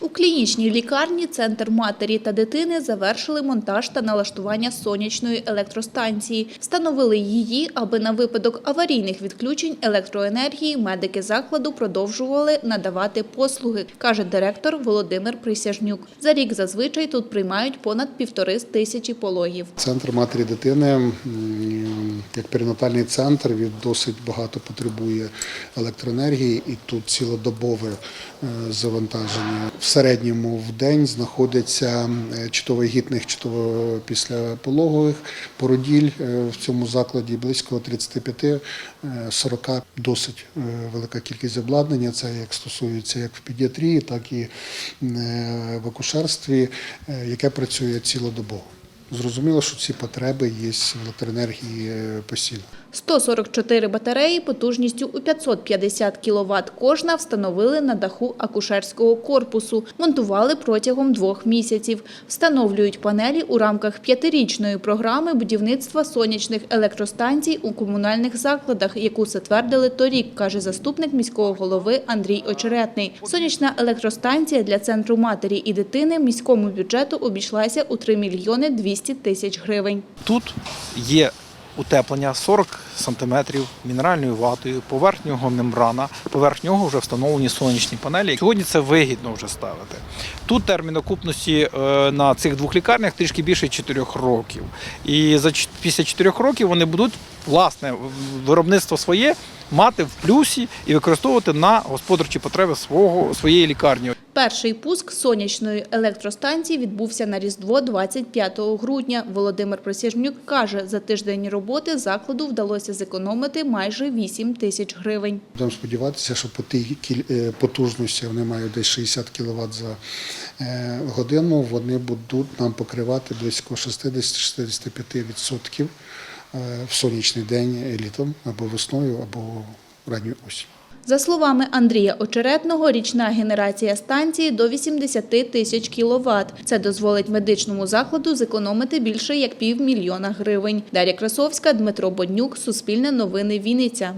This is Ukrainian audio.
У клінічній лікарні Центр матері та дитини завершили монтаж та налаштування сонячної електростанції. Встановили її, аби на випадок аварійних відключень електроенергії медики закладу продовжували надавати послуги, каже директор Володимир Присяжнюк. За рік зазвичай тут приймають понад півтори тисячі пологів. Центр матері дитини як перинатальний центр він досить багато потребує електроенергії, і тут цілодобове е, завантаження. В середньому в день знаходиться е, чи то вагітних, чи то післяпологових породіль е, в цьому закладі близько 35-40 досить велика кількість обладнання. Це як стосується як в педіатрії, так і в акушерстві, яке працює цілодобово. Зрозуміло, що ці потреби є в електроенергії е, постійно. 144 батареї потужністю у 550 кВт кожна встановили на даху акушерського корпусу. Монтували протягом двох місяців. Встановлюють панелі у рамках п'ятирічної програми будівництва сонячних електростанцій у комунальних закладах, яку затвердили торік, каже заступник міського голови Андрій Очеретний. Сонячна електростанція для центру матері і дитини міському бюджету обійшлася у 3 мільйони 200 тисяч гривень. Тут є утеплення 40 сантиметрів мінеральною ватою, поверхнього мембрана, поверх нього вже встановлені сонячні панелі. Сьогодні це вигідно вже ставити. Тут термін окупності е, на цих двох лікарнях трішки більше 4 років. І за після 4 років вони будуть власне виробництво своє мати в плюсі і використовувати на господарчі потреби свого своєї лікарні. Перший пуск сонячної електростанції відбувся на Різдво 25 грудня. Володимир Присяжнюк каже, за тиждень роботи закладу вдалося зекономити майже 8 тисяч гривень. Будемо сподіватися, що по тій е, потужності вони мають десь 60 кВт за е, годину. Вони будуть нам покривати близько 60-65% е, в сонячний день літом або весною, або ранньою осінь. За словами Андрія Очеретного, річна генерація станції до 80 тисяч кіловат. Це дозволить медичному закладу зекономити більше як півмільйона гривень. Дар'я Красовська, Дмитро Боднюк, Суспільне новини Вінниця.